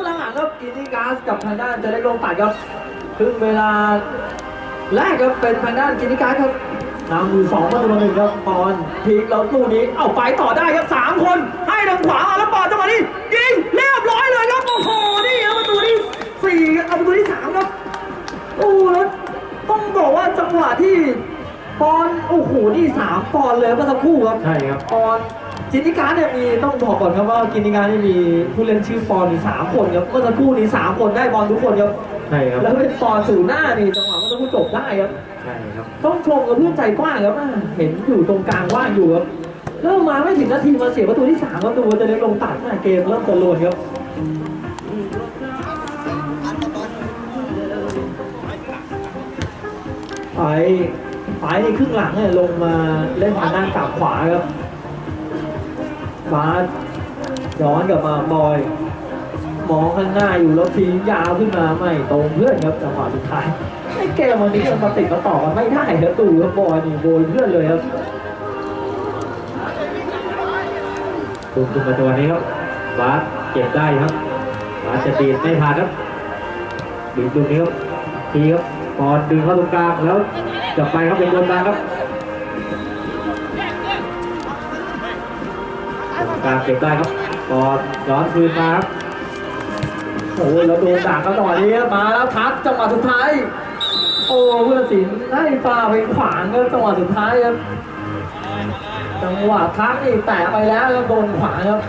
งหลังๆครับอินดิกาสกับทางด้านเจะได้ลงตัดครับครึ่งเวลาแรกครับเป็นทางด้านอินดิกาสครับนำอยู่สองประตูต่อหนึ่งครับปอนพีกแล้วลูกนี้เอาไปต่อได้ครับสามคน ให้ทางขวาแล้วปอนจังหวะนี้ยิงเรียบร้อยเลยครับโอ้โหนี่ครับประตูที่สี่เอาประตูที่สามครับโอ้แล้วต้องบอกว่าจังหวะที่ปอนโอ้โหนี่สามปอนเลยเมื่อสักครู่ครับใช่ครับปอน จินิการเนี่ยมีต้องบอกก่อนครับว่ากินิการนี่มีผู้เล่นชื่อปอนมีสามคนครับเมื่อสักครู่นี้สามคนได้บอลทุกคนครับใช่ครับแล้วเป็นปอนสู่หน้านี่จังหวะเมื่อสักครู่จบได้ครับใช่ครับต้องชมกับเพื่อนใจกว้างครับอ่าเห็นอยู่ตรงกลางว่างอยู่ครับเริ่มมาไม่ถึงนาทีมาเสียประตูที่สามครับดูว่าจะได้ลงตัดมาเกมเริ่มจะลวนครับไปไปในครึ่งหลังเนี่ยลงมาเล่นทางด้านกลับขวาครับ บาสย้อนกลับมาบอย มองข้างหน้าอยู่แล้วทียาวขึ้นมาไม่ตรงเพื่อนครับจังหวะสุดท้ายไอ้เกมวันนี้มันมาติดมาต่อกันไม่ได้ครับตู่ครับบอยนี่โดยเพื่อนเลยครับตูมขึ้นมาจังหวนี้ครับบาสเก็บได้ครับบาสจะตีดไม่ผ่านครับดึงตรงนี้ครับทีครับปอนดึงเข้าตรงกลางแล้วจะไปครับเป็นตรงกลางครับ กลางเก็บได้ครับปอนย้อนคืนมาครับโอ้ยแล้วโดนด่ากันต่อนี้ครับมาแล้วทักจังหวะสุดท้าย โอ้เพื่อนสินให้ฟาไปขวางครับจังหวะสุดท้ายครับจังหวะทักนี่แตะไปแล้วแล้วโดนขวางครับ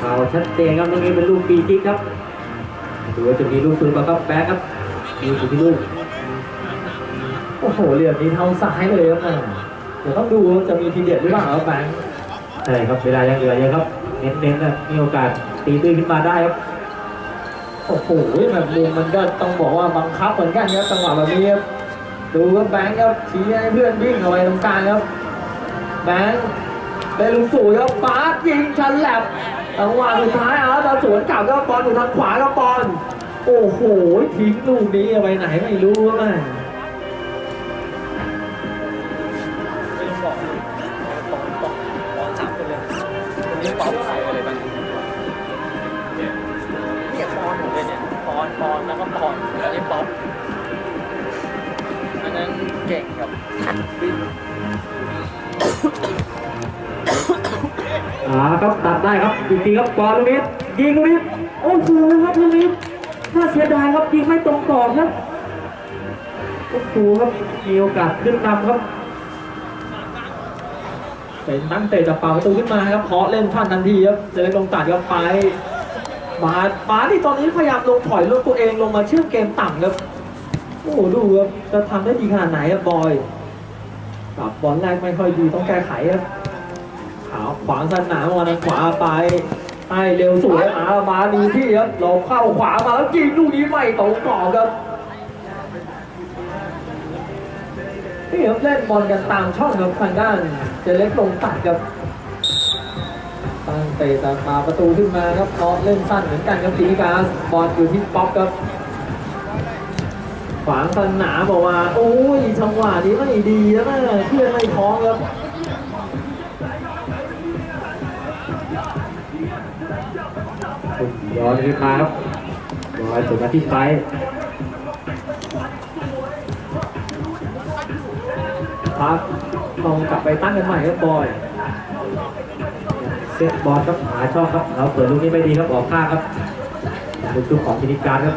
เอาชัดเจนครับตรงนี้เป็นลูกฟรีคิกครับดูว่าจะมีลูกปืนมาครับแบ็คครับมีอยู่ที่ลูกโอ้โหเหลี่ยมนี้เท้าซ้ายเลยครับแม่ เดี๋ยวต้องดูว่าจะมีทีเด็ดหรือเปล่าครับแบงค์ใช่ครับเวลายังเหลือเยอะครับ เน้นๆนะมีโอกาสตีตื้นขึ้นมาได้ครับโอ้โหแบบมุมมันก็ต้องบอกว่าบังคับเหมือนกันครับจังหวะแบบนี้ครับดูครับแบงค์ครับชี้ให้เพื่อนวิ่งเอาไว้ตรงกลางครับแบงค์ได้ลูกสูงครับบาสยิงชันแลบจังหวะสุดท้ายเอาตาสวนกลับก็บอลอยู่ทางขวาก็บอลโอ้โหทิ้งลูกนี้เอาไปไหนไม่รู้ครับแม่ไม่ อ่าครับตัดได้ครับจริงๆครับบอลลูกนี้ยิงลูกนี้โอ้โหครับลูกนี้ถ้าเสียดายครับยิงไม่ตรงกรอบครับโอ้โหครับมีโอกาสขึ้นนำครับเป็นตั้งเตะจากปากประตูขึ้นมาครับเคาะเล่นพลาดทันทีครับจะได้ลงตัดครับไปบาสบาสที่ตอนนี้พยายามลงถอยลงตัวเองลงมาเชื่อมเกมต่ำครับโอ้โหดูครับจะทำได้ดีขนาดไหนครับบอย กับบอลแรกไม่ค่อยดีต้องแก้ไขครับขาวขวางสนามมาทางขวาไป ให้เร็วสวยอามาดีที่ครับเราเข้าขวามาแล้วยิงลูกนี้ไม่ตรงกรอบครับนี่ครับเล่นบอลกันตามช่องครับทางด้านเจเล็กลงตัดครับตั้งเตะจามาประตูขึ้นมาครับเคาะเล่นสั้นเหมือนกันครับตีกาสบอลอยู่ที่ป๊อปครับ ขวางสนามบอกว่า โอ้ยจังหวะนี้ไม่ดีแล้วนะเพื่อนไม่ท้องครับย้อนขึ้นมาครับบอลถึงมาที่ไซด์พักต้องกลับไปตั้งกันใหม่ครับบอยเซตบอลครับหาช่องครับเราเปิดลูกนี้ไม่ดีครับออกข้างครับลูกทุกของพินิการครับ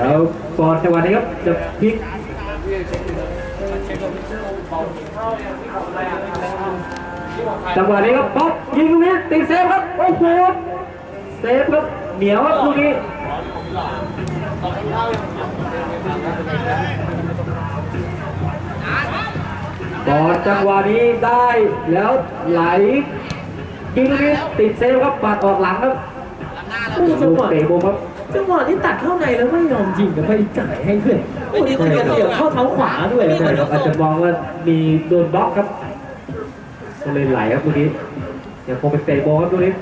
เดี๋ยวบอลจังหวะนี้ครับจะพลิกจังหวะนี้ครับป๊อปยิงลูกนี้ติดเซฟครับโอ้โหเซฟครับเหนียวครับลูกนี้บอลจังหวะนี้ได้แล้วไหลยิงลูกนี้ติดเซฟครับปัดออกหลังครับโอ้จังหวะเตะบอลครับ จังหวะที่ตัดเข้าในแล้วไม่ยอมยิงแต่ไปจ่ายให้เพื่อนโอ้นี่คือกระเดี่ยวเข้าเท้าขวาด้วยใช่ครับอาจจะมองว่ามีโดนบล็อกครับก็เลยไหลครับลูกนี้ยังคงเป็นเตะบอลครับลูกนี้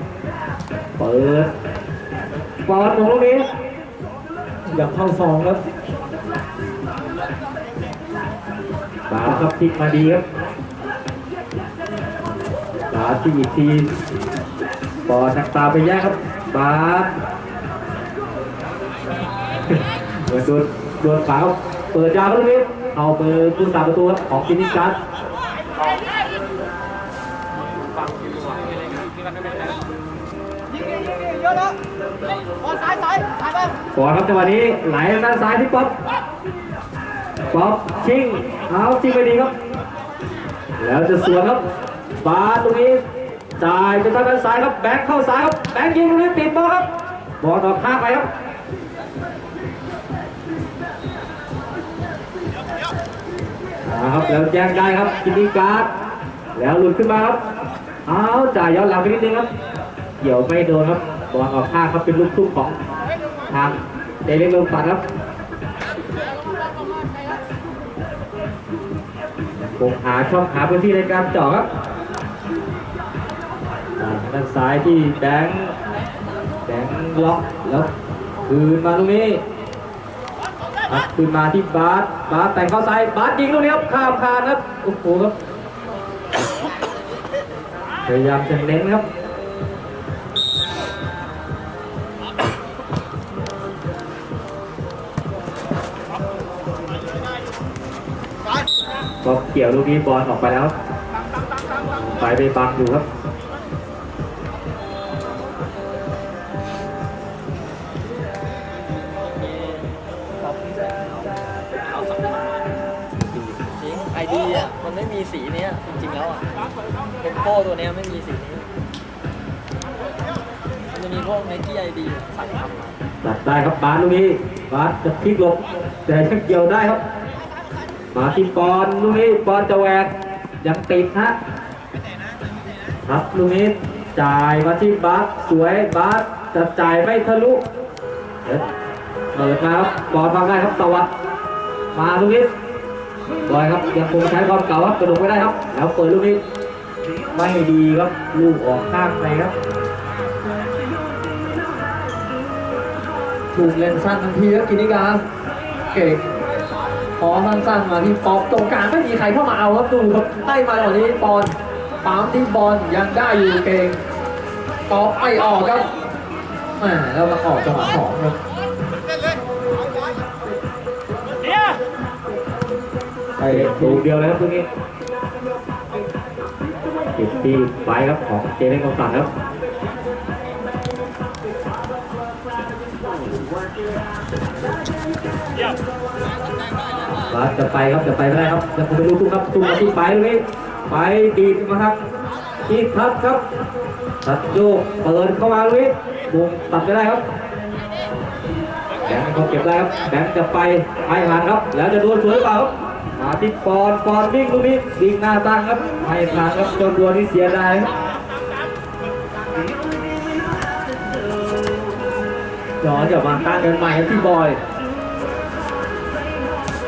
เปิดบอลของลูกนี้อยากเข้าซองครับบาสครับพลิกมาดีครับบาสที่อีกทีบอลทางตาไปแยกครับบาส เหมือนโดนโดนฝาบเปิดยาวครับนี้เอาเปิดผู้สาประตูครับของกินิกัสฟังอกทีนไม่เป็นไรยิงยิงยิงยิงเยอะแล้วบอลซ้ายซ้ายซ้ายไปก่อนครับจังหวะนี้ไหลด้านซ้ายที่ป๊อปป๊อปชิงเอาชิงไปดีครับ แล้วจะสวนครับบาตรงนี้จ่ายไปทางด้านซ้ายครับแบงค์เข้าซ้ายครับแบงค์ยิงตรงนี้ติดบอลครับบอลออกข้างไปครับ เอาครับแล้วแจ้งได้ครับกินิการ์ดแล้วหลุดขึ้นมาครับเอาจ่ายย้อนหลังไปนิดนึงครับเกี่ยวไม่โดนครับบอลออกข้างครับเป็นลูกทุ่งของทางเดลิเวอร์ปัดครับผมหาช่องหาพื้นที่ในการเจาะครับด้านซ้ายที่แบงค์แบงค์ล็อกแล้วคืนมาตรงนี้ ครับคืนมาที่บาสบาสแต่งเข้าซ้ายบาสยิงตรงนี้ครับข้ามคานครับโอ้โหครับพยายามจะเน้นครับก็เกี่ยวลูกนี้บอลออกไปแล้ว ไปไปบังอยู่ครับ บาสลูกนี้บาสจะพลิกหลบแต่ยังเกี่ยวได้ครับ มาที่ปอนลูกนี้ปอนจะแหวกยังติดฮะครับลูกนี้จ่ายมาที่บาสสวยบาสจะจ่ายไม่ทะลุเดี๋ยวเปิดมาครับบอลทำได้ครับตวัดมาลูกนี้บอยครับยังคงใช้ความเก่าครับกระโดดไม่ได้ครับ แล้วเปิดลูกนี้ไม่ดีครับลูกออกข้างไปครับ ถูกเลนสั้นทันทีครับกินิกาสเก่งพอสั้นๆมาที่ป๊อปตรงกลางไม่มีใครเข้ามาเอาครับดูครับไล่มาตอนนี้บอลปั๊มที่บอลยังได้อยู่เก่งป๊อปไม่ออกครับแหมแล้วมาออกจังหวะสองครับไปลูกเดียวเลยครับตรงนี้ติดที่ไปครับของเจเล่นกองสันครับ บาสจะไปครับจะไปไม่ได้ครับจะคงไปดูตุ้มครับตุ้มาที่ไปตรงนี้ไปดีดมาครับที่ทัดครับทัดโยกเปิดเข้ามาตรงนี้บุงตัดไม่ได้ครับแบงค์เขาเก็บได้ครับแบงค์จะไปไปผ่านครับ แล้วจะโดนสวยหรือเปล่าครับมาที่ปอนปอนวิ่งตรงนี้วิ่งหน้าตั้งครับไม่ผ่านครับโดนตัวที่เสียดายครับย้อนกลับมาตั้งกันใหม่ครับพี่บอย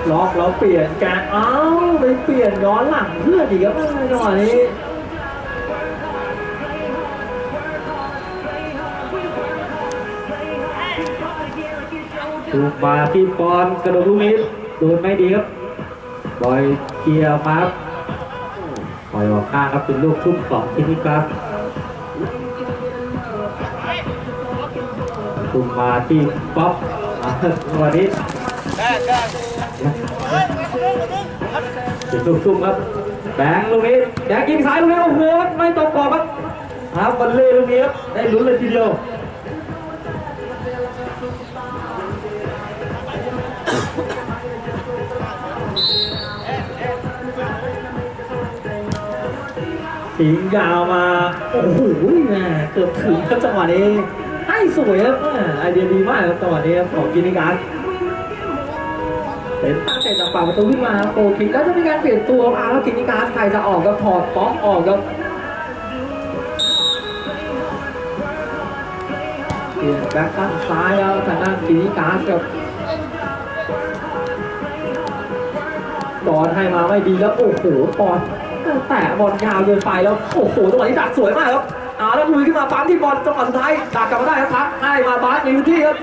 ล็อกแล้วเปลี่ยนการเอ้าไปเปลี่ยนย้อนหลังเพื่อนอีกครับจังหวะนี้ถูกมาที่ปอนกระโดดลูกนี้โดนไม่ดีครับบอยเคลียร์มาครับปล่อยออกข้างครับเป็นลูกทุ่มของทินิกัสทุ่มาที่ป๊อปวันนี้ เป็นลูกทุ่มครับแบงลูกนี้แบงค์ยิงซ้ายลูกนี้โอ้โหไม่ตกกรอบครับครับบัลเล่ลูกนี้ครับได้ลุ้นเลยทีเดียวทิ้งยาวมา โอ้โหแม่เกือบถึงครับจังหวะนี้ให้สวยครับไอเดียดีมากครับจังหวะนี้ครับของกินิการ เป็นตั้งใจจากฝั่งประตูขึ้นมาโปรคิกแล้วจะมีการเปลี่ยนตัวมาแล้วกินิการ์ดใครจะออกก็ถอดป๊อปออกครับเปลี่ยนแบ็คด้านซ้ายแล้วทางด้านกินิการครับบอลให้มาไม่ดีแล้วโอ้โหบอลแตะบอลยาวเกินไปแล้วโอ้โหจังหวะนี้ดักสวยมากครับเอาแล้วลุยขึ้นมาปั๊มที่บอลจังหวะสุดท้ายดักกลับมาได้ครับให้มาบาสในพื้นที่ครับ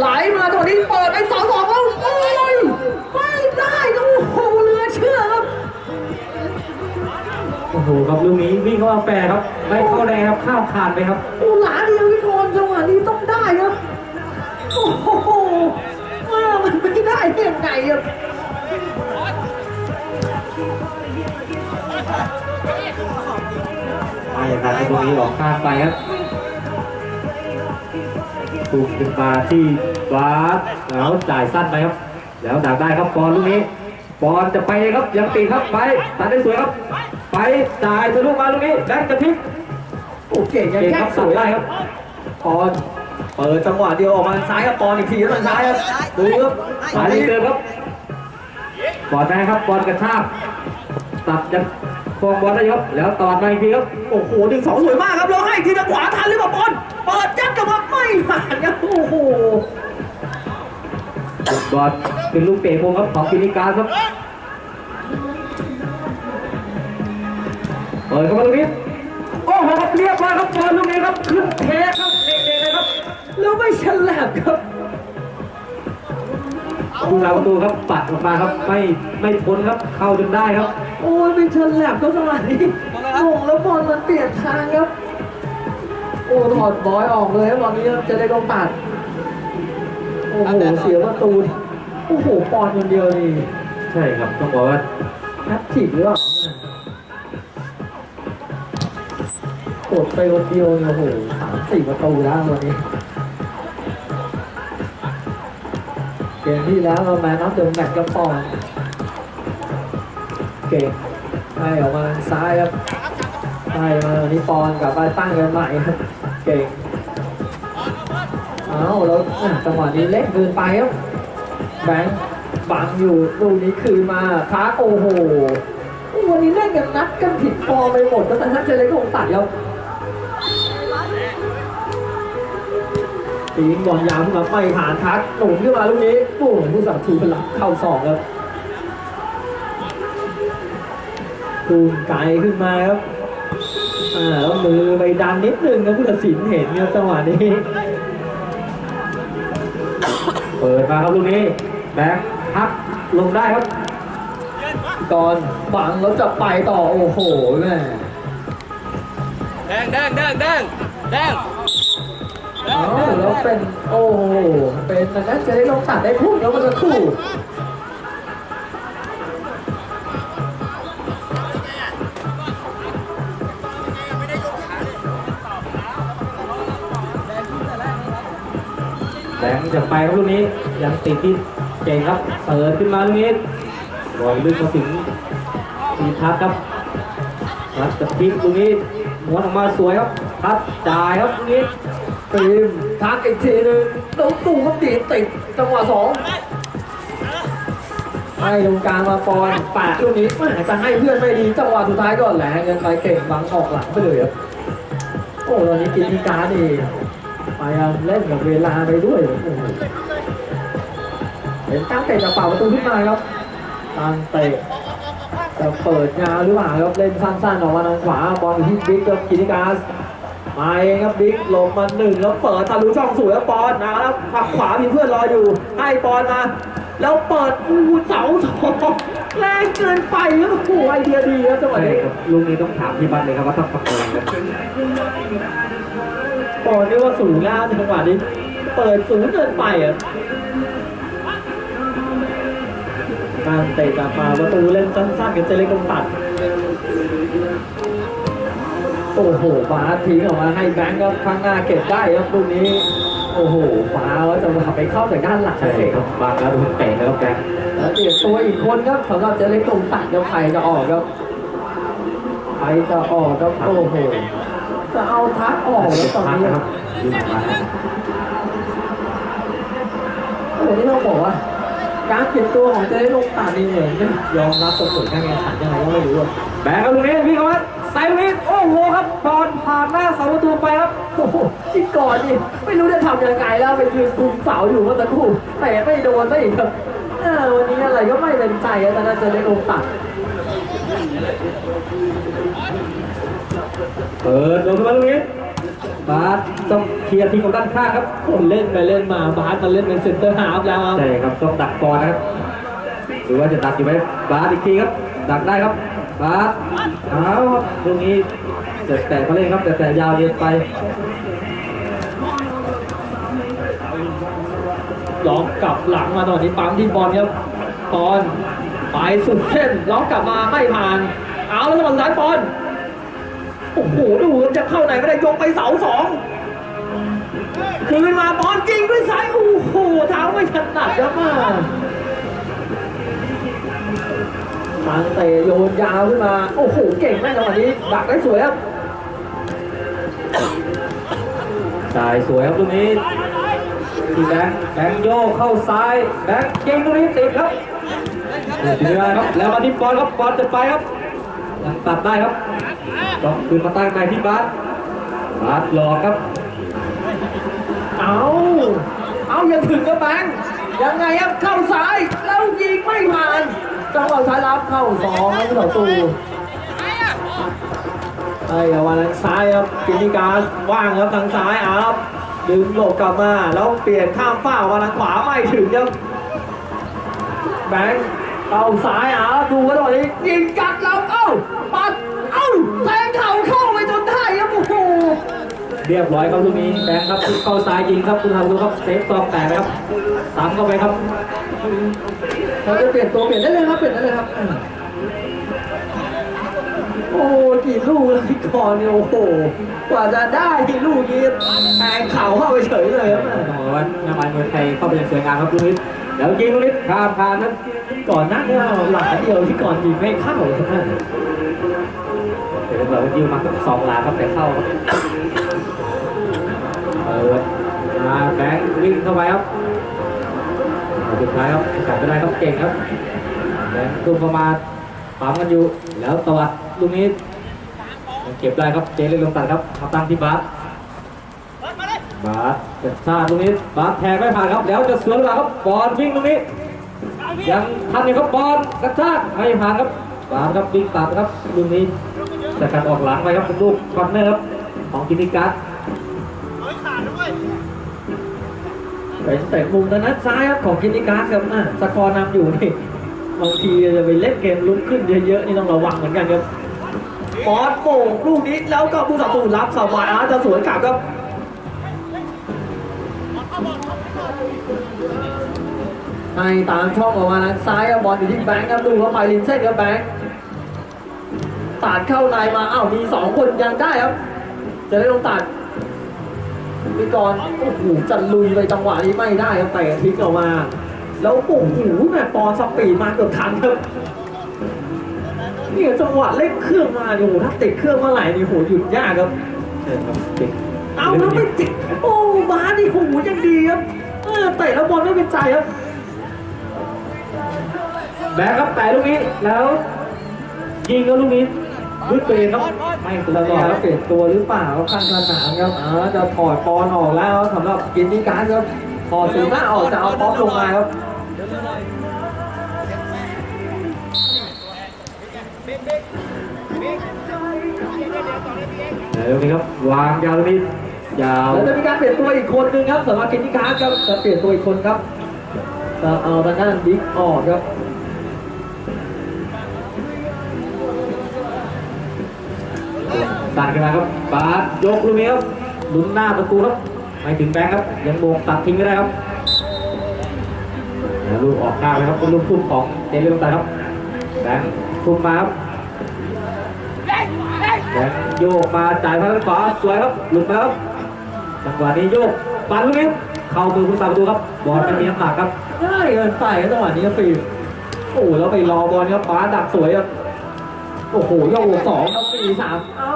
ไหลมาตอนนี้เปิดไปสองสองแล้วโอ้ยไม่ได้ครัโอ้โหเรือเชื่อครับโอ้โหครับลูกนี้วิ่งเข้ามาแปรครับไม่เข้าแดงครับข้าวขาดไปครับโอ้หลาเดียวพี่กรจังหวะนี้ต้องได้ครับโอ้โหว่ามันไม่ได้ยังไงครับไม่อย่างนั้นลูกนี้หออกข้ามไปครับ ถูกขึ้นมาที่บาสแล้วจ่ายสั้นไปครับ แล้วดักได้ครับบอลลูกนี้บอลจะไปครับยังตีครับไปตัดได้สวยครับ ไปจ่ายทะลุมาลูกนี้แบงค์กระพริบโอ้เก่งยังเก่งแค่ครับสตัดวยได้ครับปอนเปิดจังหวะเดียวออกมาซ้ายครับปอนอีกทีแล้วมันซ้ายครับดูครับสายนี้เดิมครับบอลได้ครับบอลกระชากตัดจะ ครองบอลได้ครับ แล้วตอดมาอีกทีครับ โอ้โหหนึ่งสองสวยมากครับแล้วให้ทีทางขวาทันหรือเปล่าปอนเปิดยัดกับมาไม่ผ่านครับโอ้โหบอลเป็นลูกเตะมุมครับของฟินิการครับเปิดเข้ามาลูกนี้โอ้โหเรียบร้อยครับบอลลูกนี้ครับขึ้นเทครับเด็กๆเลยครับแล้วไม่ฉลาดครับ ผู้รักประตูครับปัดออกมาครับไม่ไม่พ้นครับเข้าจนได้ครับ โอ้ยไม่ฉลาดก็สมัยนี้งงแล้วบอลมันเปลี่ยนทางครับ โอ้ถอดบอยออกเลยครับตอนนี้ครับจะได้ลงตัด โอ้โหเสียประตูนี่โอ้โหปอนคนเดียวนี่ใช่ครับต้องบอกว่าแอปทีฟหรือเปล่าเนี่ยกดไปคนเดียวเนี่ยโอ้โหสามสี่ประตูแล้ววันนี้ เกมที่แล้วเรามนนับเดิมแมตช์กับปอนเก่งให้ออกมาทางซ้ายครับให้มาวันนี้ปอนกลับไปตั้งกันใหม่ครับเก่งเอาแล้วจังหวะนี้เล็กเกินไปครับแบงค์บังอยู่ลูกนี้คืนมาพักโอ้โหวันนี้เล่นกันนัดกันผิดฟอร์มไปหมดแล้วแต่ถ้าเจเล็กคงตัดครับ ตีบอลยาวขึ้นมาไม่ผ่านทักหนุนขึ้นมาลูกนี้โอ้โหผู้สับถูเป็นหลักเข้าสองครับตูนไกลขึ้นมาครับอ่าแล้วมือไปดันนิดนึงครับผู้ตัดสินเห็นครับจังหวะนี้ เปิดมาครับลูกนี้แบงค์พักลงได้ครับก่อนบังแล้วจะไปต่อโอ้โหแม่แดงแดงแดงแดงแดง แล้วเป็นโอ้โหเป็นต่นั้นจะได้ลงตัดได้คู่แล้วมันจะคู่แบงค์จะไปครับลูกนี้ยังติดที่เก่งครับเปิดขึ้นมาลูกนี้บอลลึกมาถึงทีทัศน์ครับทัศน์จะพลิกลูกนี้ม้วนออกมาสวยครับทัศน์จ่ายครับลูกนี้ ฟิล์มทักอีกทีหนึงตรงตู่ก็ดีดติดจังหวะสองให้ตรงกลางมาปอนแปะลูกนี้แม่จะให้เพื่อนไม่ดีจังหวะสุดท้ายก็แหลงเงินไปเก่งบังออกหลังไปเลยครับโอ้ตอนนี้กินทีการนี่พยายามเล่นกับเวลาไปด้วยโอ้โหเห็นตั้งเตะจากเป่าประตูขึ้นมาครับตั้งเตะจะเปิดงานหรือเปล่าครับเล่นสั้นๆออกมาทางขวาบอลที่บิ๊กกับกิติกา รมาเองครับบิ๊กลงมาหนึ่งแล้วเปิดทะลุช่องสวยแล้วปอนนะแล้วผักขวามีเพื่อนรออยู่ ให้ปอนมา แล้วเปิดอู้เสาทองแรงเกินไปครับโอ้โหไอเดียดีครับจังหวะใช่นี้ครับลูกนี้ต้องถามที่บ้านเลยครับว่าต้องประเมินกันปอนนี่ว่าสูงแล้วจังหวะนี้ เปิดสูงเกินไปอะการเตะกลับมาประตูเล่นสั้นๆกับเจเล็กกำปัด โอ้โหฟ้าทิ้งออกมาให้แบงก์ก็ข้างหน้าเก็บได้ครับลูกนี้ โอ้โหฟ้าว่าจะมาไปเข้าจากด้านหลังใช่เก่งคครัรับบบางแล้วถูกเตะแล้วแบงค์แล้วเปลี่ยนตัวอีกคนครับสำหรับเจเล็กตรงตัดแล้วใครจะออกครับใครจะออกครับโอ้โหจะเอาทักออกแล้วตอนนี้คครัรับบยิงออกมาโอ้โหนี่ต้องบอกว่าการเปลี่ยนตัวของเจเล็กลงตัดนี่เหมือนยอมรับผลการแข่งขันยังไงก็ไม่รู้อะแบงค์ครับลูกนี้พี่เขา ว่าใส่ลูกนี้โอ้โหครับบอลผ่านหน้าเสาประตูไปครับโอ้โหที่ก่อนนี่ไม่รู้จะทำยังไงแล้วไปยืนคุมเสาอยู่เมื่อสักครู่แต่ไม่โดนได้อีกครับเออวันนี้อะไรก็ไม่เป็นใจอะแต่น่าจะได้ลงตัดเปิดลงมาลูกนี้บาสต้องเคลียร์ทีมของด้านข้างครับคนเล่นไปเล่นมาบาสมาเล่นเป็นเซนเตอร์ฮาล์ฟแล้วครับใช่ครับต้องดักก่อนนะครับหรือว่าจะดักอยู่ไหมบาสอีกทีครับ ดักได้ครับ บาสเอาตรงนี้แต่แต่เขาเล่นครับ แต่แต่ยาวเย็นไปล็อกกลับหลังมาตอนนี้ปั๊มที่บอลครับปอนไปสุดเส้นล็อกกลับมาไม่ผ่าน เอาแล้วจังหวะสุดท้ายปอนโอ้โหดูจะเข้าไหนไม่ได้ยกไปเสาสองคืนมาบอลยิงด้วยซ้ายโอ้โหเท้าไม่ถนัดครับมา ทางเตะโยนยาวขึ้นมา โอ้โห เก่งแม่จังหวะนี้ ดักได้สวยครับจ่ายสวยครับตรงนี้ทีแบงค์แบงค์โยกเข้าซ้ายแบงค์เก่งตรงนี้ติดครับติดไม่ได้ครับ แล้วมาที่บอลครับบอลจะไปครับยังตัดได้ครับต้องคืนมาตั้งในที่บาสบาสหลอกครับ เอาเอายังถึงกับแบงค์ยังไงครับเข้าซ้ายแล้วยิงไม่ผ่าน จังหวะท้ายรับเข้าสองครับผู้ต่อตูไอ้วันนั้นซ้ายครับกินิการว่างครับทางซ้ายอัพดึงหลบกลับมา แล้วเปลี่ยนข้ามฝ้าวันนั้นขวาไม่ถึงครับแบงค์เข้าซ้ายอัพดูว่าตอนนี้ยิงกัดแล้วเอ้าปัดเอ้าแทงเข่าเข้า เรียบร้อยครับลูกนี้แบงค์ครับเข้าซ้ายยิงครับคุณทำดูครับเซฟซองแตกนะครับสามเข้าไปครับเราจะเปลี่ยนตัวเปลี่ยนได้เลยครับเปลี่ยนได้เลยครับ โอ้กี่ลูกแล้วพี่กรณ์เนี่ยโอ้โหกว่าจะได้ที่ลูกนี้แทงเข่าเข้าไปเฉยเลยครับต้องบอกว่าน้ำมันมวยไทยเข้าไปอย่างสวยงามครับลูกนี้แล้วยิงลูกนี้ข้ามคานนั้นก่อนหน้านี้หลายเดียวพี่กรณ์ยิงไม่เข้าครับนั่นเดี๋ยวเรายิงมาสองลาครับแต่เข้าครับ เปิดมาแบงค์วิ่งเข้าไปครับสุดท้ายครับกัดไม่ได้ครับเก่งครับแบงค์ตุ้มเข้ามาปั๊มกันอยู่ แล้วตวัดลูกนี้เก็บได้ครับเจเล่นลงตัดครับมาตั้งที่บาสบาสจ็ดชาติลูกนี้บาสแทงไม่ผ่านครับ แล้วจะสวนมาครับบอลวิ่งตรงนี้ ยังทันอยู่ครับบอลกระชากไม่ผ่านครับบาสครับวิ่งตัดครับลูกนี้จะกัดออกหลังไปครับเป็นลูกคอนเนอร์ครับของกินิกัสเแต่มุมทางนั้นซ้ายครับของกินิกาครับอะสกอร์นำอยู่นี่บางทีจะไปเล่นเกมลุกขึ้นเยอะๆนี่ต้องระวังเหมือนกันครับปอดโป่งลูกนี้แล้วก็ผู้ต่อสู้รับสบายอาจะสวนกลับครับให้ตามช่องออกมาทางซ้ายบอลอยู่ที่แบงค์ครับดูว่าไปลินเส้นครับแบงค์ตัดเข้าในมาอ้าวมีสองคนยังได้ครับ จะได้ลงตัด พี่กรโอ้โหจะลุยไปจังหวะนี้ไม่ได้ครับแต่พลิกออกมา แล้วโอ้โหแม่ปอสปีดมาเกือบทันครับนี่จังหวะเล่นเครื่องมาโอ้โหถ้าติดเครื่องเมื่อไหร่นี่โหหยุดยากครับเชิญครับติดเอาแล้วไม่ติดโอ้บาสนี่โอ้โหยังดีครับเออเตะแล้วบอลไม่เป็นใจครับแบงค์ครับแต่ลูกนี้แล้วยิงก็ลูกนี้ วุ้ยเปรนครับไม่ถูกแล้วต้ก็องครับเปลี่ยนตัวหรือเปล่าครับข้างสนามครับอ่าจะถอดปอนออกแล้วสำหรับกินนิการครับถอดสูงหน้าออกจะเอาป๊อปลงมาครับแต่ลูกนี้ครับวางยาวลูกนี้ยาวแล้วจะมีการเปลี่ยนตัวอีกคนนึงครับสำหรับกินนิการครับจะเปลี่ยนตัวอีกคนครับจะเอาทางด้านบิ๊กออกครับ ตัดกันมาครับบาสยกลูกนี้ครับหลุนหน้าประตูครับไม่ถึงแบงค์ครับ ยังโบกตัดทิ้งไม่ได้ครับลูกออกหน้าไปครับเป็นลูกทุ่มของเจเรื่องตัดครับแบงค์ทุ่มมาครับแบงค์โยกมาจ่ายทางด้านขวาสวยครับหลุดมาครับจังหวะนี้โยกปันลูกนี้เข้ามือผู้สาประตูครับบอลไม่มีน้ำหนักครับง่ายเกินไปจังหวะนี้ครับฟิล์โอ้แล้วไปรอบอลครับป้าดักสวยครับโอ้โหโยกสองครับ สี่สามเอ้า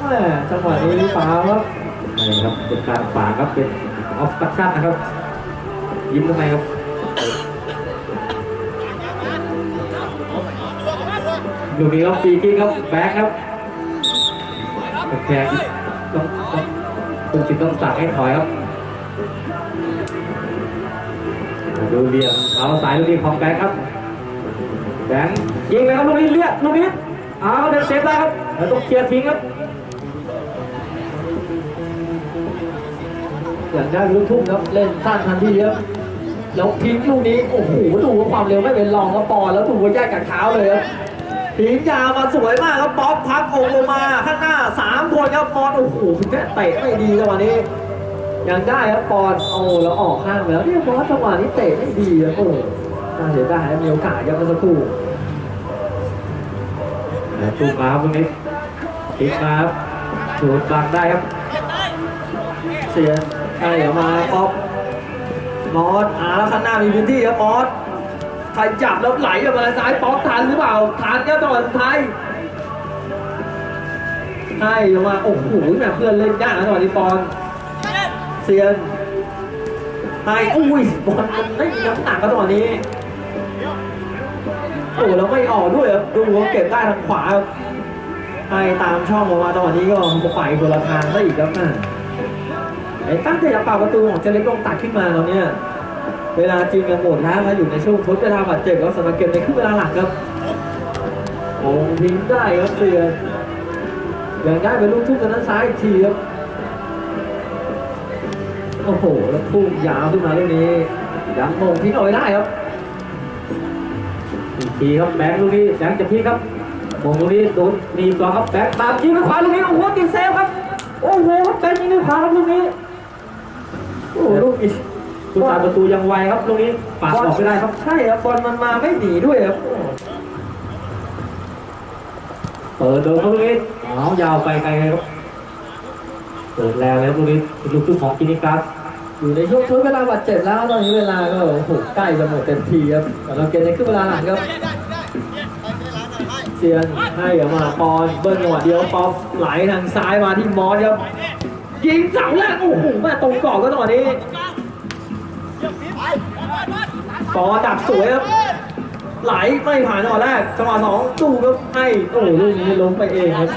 แหมจังหวะนี้ฟ้าครับนี่ครับเป็นการฝาครับเป็นออฟตัคชั่นนะครับ ยิ้มทำไมครับลูกนี้ครับฟรีคิกครับแบ็คครับแขกต้องต้องจิตต้องสั่งให้ถอยครับดูเหลี่ยมเอาสายลูกนี้ของแบงค์ครับ แบงค์ยิงเลยครับลูกนี้เลียดลูกนี้ เอาเดินเซฟได้ครับแล้วต้องเคลียร์ทิ้งครับอย่างได้ลูกทุ่งครับเล่นสั้นทันทีครับแล้วทิ้งลูกนี้โอ้โหดูว่าความเร็วไม่เป็นรองครับปอนแล้วดูว่าแยกกับเท้าเลยครับทีมยาวมาสวยมากครับป๊อปพักองค์ลงมาข้างหน้าสามคนครับปอนโอ้โหแค่เตะไม่ดีจังหวะนี้ยังได้ครับปอนโอ้แล้วออกข้างไปแล้วเนี่ยบอสจังหวะนี้เตะไม่ดีครับโอ้น่าเสียดายครับมีโอกาสครับเมื่อสักครู่ แล้วตู้มาครับตรงนี้พลิกมาครับถูกกลางได้ครับ เสียอะไรออกมาป๊อปมอสอ่าแล้วข้างหน้ามีพื้นที่ครับมอสใครจับแล้วไหลออกมาซ้ายป๊อปทันหรือเปล่าทันครับจังหวะสุดท้ายใช่ออกมาโอ้โหแม่เพื่อนเล่นยากนะจังหวะนี้ปอนเซียนไอ้อุ้ยบอลมันไม่มีน้ำหนักครับจังหวะนี้ โอ้แล้วไม่ออกด้วยครับดูเขาเก็บได้ทางขวาไอ้ตามช่องออกมาจังหวะนี้ก็จะไปคนละทางได้อีกครับน่ะไอ้ตั้งใจจะเป่าประตูของเจเล็กลงตัดขึ้นมาแล้วเนี่ย เวลาจริงกันหมดแล้วครับอยู่ในช่วงทดเวลาบาดเจ็บแล้วสำหรับเกมในครึ่งเวลาหลังครับโอ้ทิ้งได้ครับเสือนยังได้เป็นลูกทุ่งทางด้านซ้ายอีกทีครับโอ้โห แล้วพุ่งยาวขึ้นมาเรื่องนี้ยังมงทิ้งเอาไว้ได้ครับ อีกทีครับแบงค์ลูกนี้แบงค์จะพลิกครับมงลูกนี้โดนหนีบก่อนครับแบงค์ตามยิงด้วยขวาลูกนี้โอ้โหติดเซฟครับโอ้โหแบงค์ยิงด้วยขวาครับลูกนี้โอ้โหลูกอีกผู้ตามประตูยังไวครับลูกนี้ปาดออกไม่ได้ครับใช่ครับบอลมันมาไม่หนีด้วยครับเปิดโดนครับลูกนี้เอายาวไปไกลครับเปิดแล้วแล้วลูกนี้เป็นลูกทุ่งของกินิกัส อยู่ในช่วงทดเวลาบาดเจ็บแล้วตอนนี้เวลาก็โอ้โหใกล้จะหมดเต็มทีครับสำหรับเกมในครึ่งเวลาหลังครับเซียนให้ออกมาปอนเบิ้ลจังหวเดียวปอมไหลทางซ้ายมาที่มอสครับยิงเสาแรกโอ้โหแม่ตรงกรอบก็จังหวะนี้ปอดักสวยครับไหลไม่ผ่านจังหวะแรกจังหวะสองตู้ครับให้โอ้ลูกนี้ล้มไปเองครับ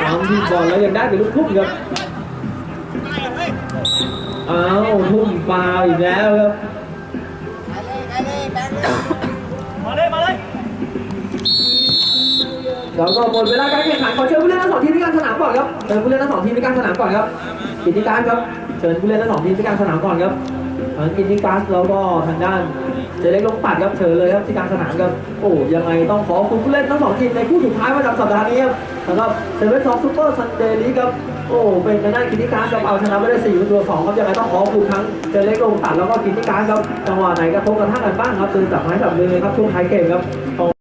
ทำที่บอลแล้วยังได้เป็นลูกทุ่งครับ อ้าวทุ่มฟาวอีกแล้วครับมาเลย มาเลย แล้วก็หมดเวลาการแข่งขันขอเชิญผู้เล่นทั้งสองทีมที่กลางสนามก่อนครับเชิญผู้เล่นทั้งสองทีมที่กลางสนามก่อนครับกิติการครับเชิญผู้เล่นทั้งสองทีมที่กลางสนามก่อนครับทั้งกิติการแล้วก็ทางด้านเจเล็กลงปัดครับเชิญเลยครับที่กลางสนามครับโอ้ยังไงต้องขอบคุณผู้เล่นทั้งสองทีมในคู่สุดท้ายประจำสัปดาห์นี้ครับสำหรับเซเว่นซอฟซูเปอร์ซันเดย์ลีครับ โอ้เป็นทางด้านกิติการครับเอาชนะไม่ได้สี่ประตูต่อสองครับยังไงต้องขอบคุณทั้งเจเล็กลงตัดแล้วก็กิติการครับจังหวะไหนกระทบกระทั่งกันบ้างครับตื่นจับไม้จับมือครับช่วงท้ายเกมครับ